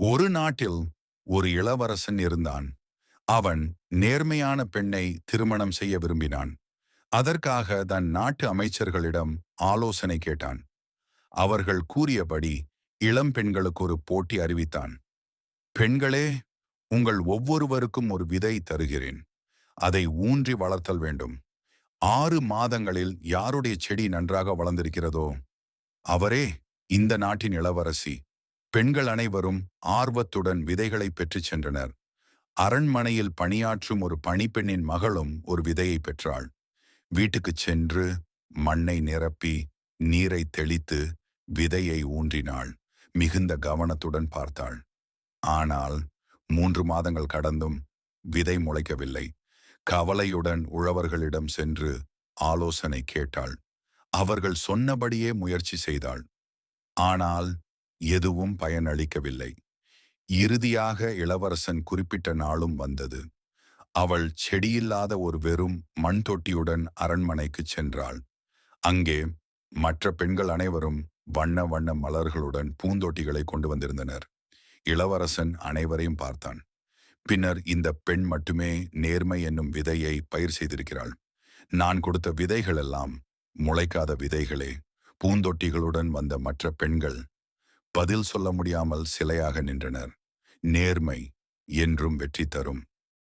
ஒரு நாட்டில் ஒரு இளவரசன் இருந்தான். அவன் நேர்மையான பெண்ணை திருமணம் செய்ய விரும்பினான். அதற்காக தன் நாட்டு அமைச்சர்களிடம் ஆலோசனை கேட்டான். அவர்கள் கூறியபடி இளம் பெண்களுக்கு ஒரு போட்டி அறிவித்தான். பெண்களே உங்கள் ஒவ்வொருவருக்கும் ஒரு விதை தருகிறேன். அதை ஊன்றி வளர்த்தல் வேண்டும். ஆறு மாதங்களில் யாருடைய செடி நன்றாக வளர்ந்திருக்கிறதோ அவரே இந்த நாட்டின் இளவரசி. பெண்கள் அனைவரும் ஆர்வத்துடன் விதைகளை பெற்றுச் சென்றனர். அரண்மனையில் பணியாற்றும் ஒரு பணிப்பெண்ணின் மகளும் ஒரு விதையை பெற்றாள். வீட்டுக்குச் சென்று மண்ணை நிரப்பி நீரை தெளித்து விதையை ஊன்றினாள். மிகுந்த கவனத்துடன் பார்த்தாள். ஆனால் மூன்று மாதங்கள் கடந்தும் விதை முளைக்கவில்லை. கவலையுடன் உழவர்களிடம் சென்று ஆலோசனை கேட்டாள். அவர்கள் சொன்னபடியே முயற்சி செய்தாள். ஆனால் எதுவும் பயனளிக்கவில்லை. இறுதியாக இளவரசன் குறிப்பிட்ட நாளும் வந்தது. அவள் செடியில்லாத ஒரு வெறும் மண் தொட்டியுடன் அரண்மனைக்குச் சென்றாள். அங்கே மற்ற பெண்கள் அனைவரும் வண்ண வண்ண மலர்களுடன் பூந்தொட்டிகளை கொண்டு வந்திருந்தனர். இளவரசன் அனைவரையும் பார்த்தான். பின்னர் இந்த பெண் மட்டுமே நேர்மை என்னும் விதையை பயிர் செய்திருக்கிறாள். நான் கொடுத்த விதைகளெல்லாம் முளைக்காத விதைகளே. பூந்தொட்டிகளுடன் வந்த மற்ற பெண்கள் பதில் சொல்ல முடியாமல் சிலையாக நின்றனர். நேர்மை என்றும் வெற்றி தரும்.